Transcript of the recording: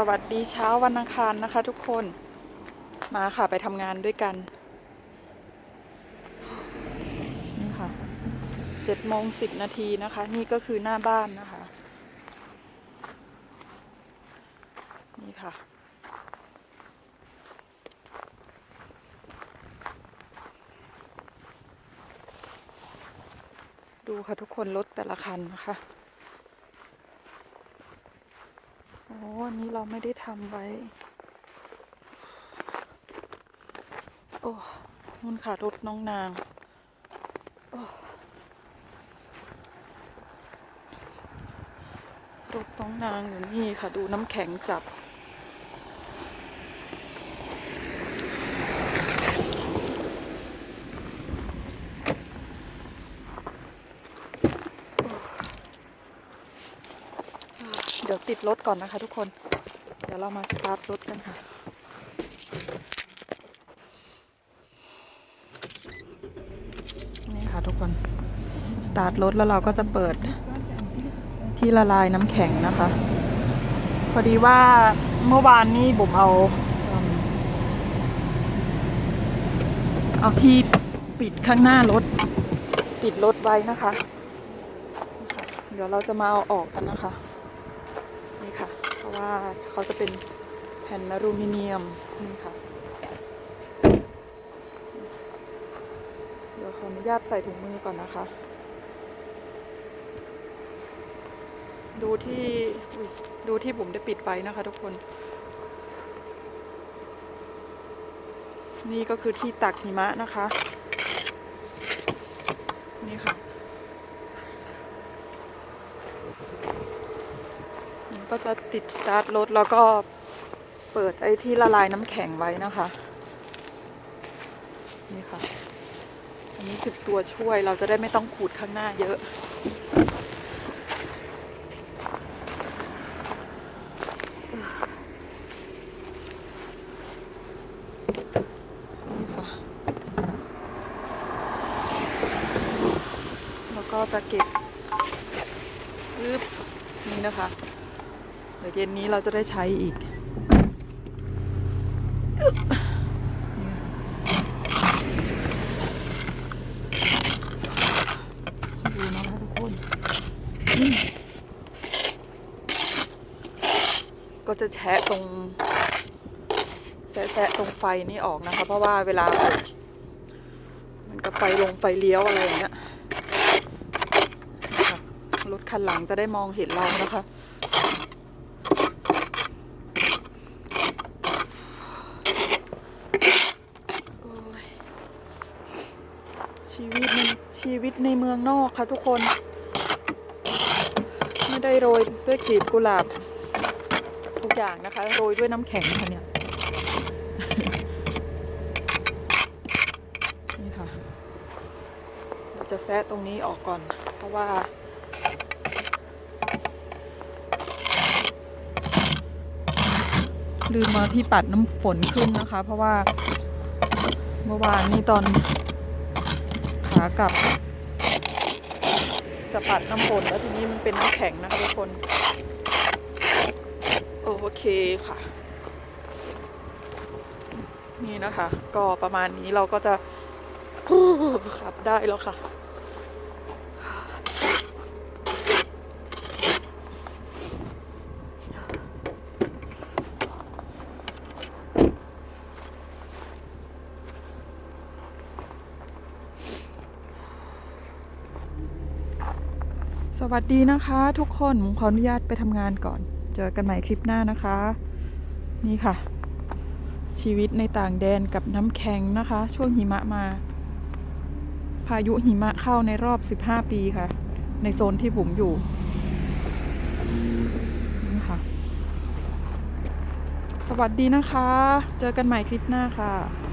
สวัสดีเช้าวันอังคารนะคะทุกคนมาค่ะไปทำงานด้วยกัน นี่ค่ะเจ็ดโมงสิบนาทีนะคะ นี่ก็คือหน้าบ้านนะคะ นี่ค่ะ ดูค่ะทุกคนรถแต่ละคันนะคะ โอ้อันนี้เราไม่ได้ทำไว้ โอ้มันขาดรถน้องนาง โอ้รถน้องนางอยู่นี่ค่ะ ดูน้ำแข็งจับ เดี๋ยว ติดรถก่อนนะคะทุกคน เดี๋ยวเรามาสตาร์ทรถกันค่ะ นี่ค่ะทุกคน สตาร์ทรถแล้วเราก็จะเปิดที่ละลายน้ำแข็งนะคะ พอดีว่าเมื่อวานนี้บุ๋มเอา เอาที่ปิดข้างหน้ารถ ปิดรถไว้นะคะ เดี๋ยวเราจะมาเอาออกกันนะคะ ราะว่าเขาจะเป็นแผ่นอลูมิเนียมนี่ค่ะ เดี๋ยวขออนุญาตใส่ถุงมือก่อนนะคะ ดูที่ดูที่ผมได้ปิดไว้นะคะทุกคน นี่ก็คือที่ตักหิมะนะคะ นี่ค่ะ ก็จะติดสตาร์ทรถแล้วก็เปิดไอ้ที่ละลายน้ำแข็งไว้นะคะ นี่ค่ะ อันนี้คือตัวช่วยเราจะได้ไม่ต้องขูดข้างหน้าเยอะนี่ค่ะแล้วก็จะเก็บปึ๊บนี่นะคะ ดี๋ยวเย็นนี้เราจะได้ใช้อีก ดูนะคะทุกคน ก็จะแชะตรงแซะๆตรงไฟนี่ออกนะคะ เพราะว่าเวลา มันก็ไฟลงไฟเลี้ยวอะไรอย่างเงี้ยนะคะรถคันหลังจะได้มองเห็นเรานะคะ โอ้ยชีวิตใน ชีวิตในเมืองนอกค่ะทุกคน ไม่ได้โรยด้วยกลีบกุหลาบ ทุกอย่างนะคะ โรยด้วยน้ำแข็งค่ะเนี่ยนี่ค่ะเราจะแซะตรงนี้ออกก่อน เพราะว่าลืมมาที่ปัดน้ำฝนขึ้นนะคะ เพราะว่าเมื่อวานนี้ตอนขากลับ จะปัดน้ำฝนแล้วทีนี้มันเป็นน้ำแข็งนะคะทุกคน โอเคค่ะ นี่นะคะ ก็ประมาณนี้เราก็จะขับได้แล้วค่ะ สวัสดีนะคะทุกคนผมขออนุญาตไปทำงานก่อน เจอกันใหม่คลิปหน้านะคะ นี่ค่ะ ชีวิตในต่างแดนกับน้ำแข็งนะคะ ช่วงหิมะมา พายุหิมะเข้าในรอบ 15 ปีค่ะ ในโซนที่ผมอยู่นี่ค่ะ สวัสดีนะคะ เจอกันใหม่คลิปหน้าค่ะ